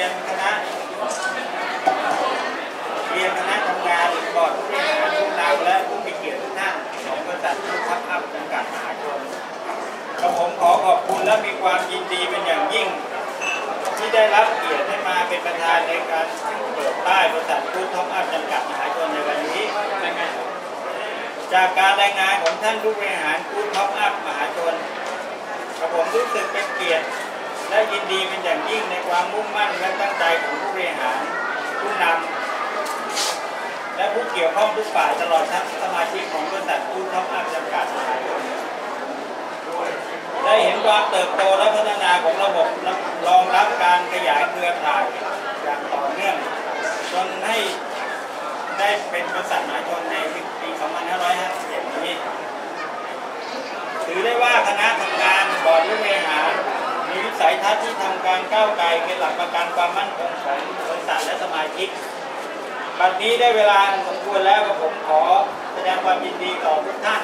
รียนคณะเรียนคณะทำงานบอร์ดผู้บริหารผู้นำและผู้มีเกียรติทุกท่านของบริษัทผู้ทัพอัพจำกัดมหาชนกระผมขอขอบคุณและมีความยินดีเป็นอย่างยิ่ง ที่ได้รับเกียรติให้มาเป็นประธานในการเปิดป้ายบริษัทผู้ทัพอัพจำกัดมหาชนในวันนี้จากการรายงานของท่านผู้บริหารผู้ท็อปอัพมหาชนกระผมรู้สึกเป็นเกียรติ และยินดีเป็นอย่างยิ่งในความมุ่งมั่นและตั้งใจของผู้บริหารผู้นำและผู้เกี่ยวข้องทุกฝ่ายตลอดทั้งสมาชิกของบริษัทผู้ท็อปอัพจำกัดมหาชนได้เห็นความเติบโตและพัฒนาของระบบรองรับการขยายเครือข่ายอย่างต่อเนื่องจนให้ได้เป็นบริษัทมหาชนในปี 2557 นี้ ถือได้ว่าคณะทำงานบอร์ดผู้บริหาร มีวิสั ยทัศน์ที่ทำการก้าวไกลเป็นหลักประกันความมั่นคงของบริษัทและสมาชิกบัดนี้ได้เวลาสมควรแล้วกับผมขอแสดงความยินดีต่อทุกท่าน